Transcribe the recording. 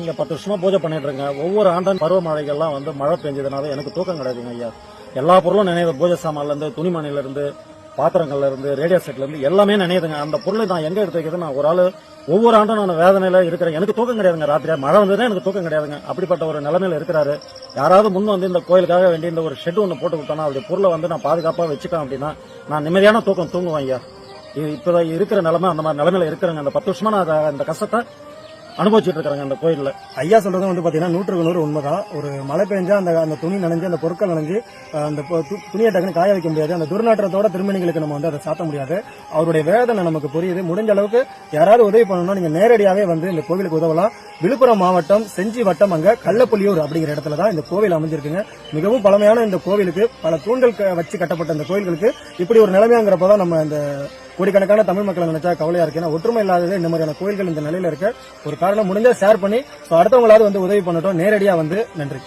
இங்க பத்து வருஷமா பூஜை பண்ணிட்டு இருக்கேன். ஒவ்வொரு ஆண்டும் பருவமழைகள்லாம் வந்து மழை பெஞ்சதுனால எனக்கு தூக்கம் கிடையாதுங்க ஐயா. எல்லா பொருளும் நினைவு. பூஜை சாமான்ல இருந்து துணிமணில இருந்து பாத்திரங்கள்ல இருந்து ரேடியோ செட்ல இருந்து எல்லாமே நினைவுதுங்க அந்த பொருளை நான் எங்க எடுத்து வைக்கிறது நான் ஒரு ஆள் ஒவ்வொரு ஆண்டும் நான் வேதனையில இருக்கிறேன். எனக்கு தூக்கம் கிடையாதுங்க ராத்திரியா மழை வந்ததுன்னா எனக்கு தூக்கம் கிடையாதுங்க. அப்படிப்பட்ட ஒரு நிலைமையில இருக்கிறாரு. யாராவது முன் வந்து இந்த கோயிலுக்காக வேண்டி இந்த ஒரு ஷெட் ஒன்று போட்டு விட்டோம்னா அப்படி பொருளை வந்து நான் பாதுகாப்பா வச்சுக்கேன் அப்படின்னா நான் நிம்மதியான தூக்கம் தூங்குவேன் ஐயா. இப்போ இருக்கிற நிலைமை அந்த மாதிரி நிலைமையில இருக்கிறேங்க. அந்த பத்து வருஷமா நான் அந்த இந்த கஷ்டத்தை அனுபவிச்சுட்டு இருக்காங்க அந்த கோயிலில். ஐயா சொல்றது வந்து பார்த்தீங்கன்னா நூற்றுக்கு நூறு உண்மைதான். ஒரு மழை பெஞ்சா அந்த அந்த துணி நனைஞ்சு அந்த பொருட்கள் நனைஞ்சு அந்த துணியை டக்குன்னு காய வைக்க முடியாது. அந்த துர்நாற்றத்தோட திருமணிகளுக்கு நம்ம வந்து அதை சாத்த முடியாது. அவருடைய வேதனை நமக்கு புரியுது. முடிஞ்ச அளவுக்கு யாராவது உதவி பண்ணணும்னா நீங்க நேரடியாகவே வந்து இந்த கோவிலுக்கு உதவலாம். விழுப்புரம் மாவட்டம் செஞ்சி வட்டம் அங்க கள்ளப்புலியூர் அப்படிங்கிற இடத்துல தான் இந்த கோவில் அமைஞ்சிருக்குங்க. மிகவும் பழமையான இந்த கோவிலுக்கு பல தூண்கள் க- வச்சு கட்டப்பட்ட இந்த கோயில்களுக்கு இப்படி ஒரு நிலைமையாங்கிறப்ப தான் நம்ம இந்த கோடிக்கணக்கான தமிழ் மக்களை நினைச்சா கவலையா இருக்கு. ஏன்னா ஒற்றுமை இல்லாதது இந்த மாதிரியான கோயில்கள் இந்த நிலையில இருக்க. ஒரு காரணம் முடிஞ்சா ஷேர் பண்ணி அடுத்தவங்களாவது வந்து உதவி பண்ணட்டும். நேரடியா வந்து நன்றி.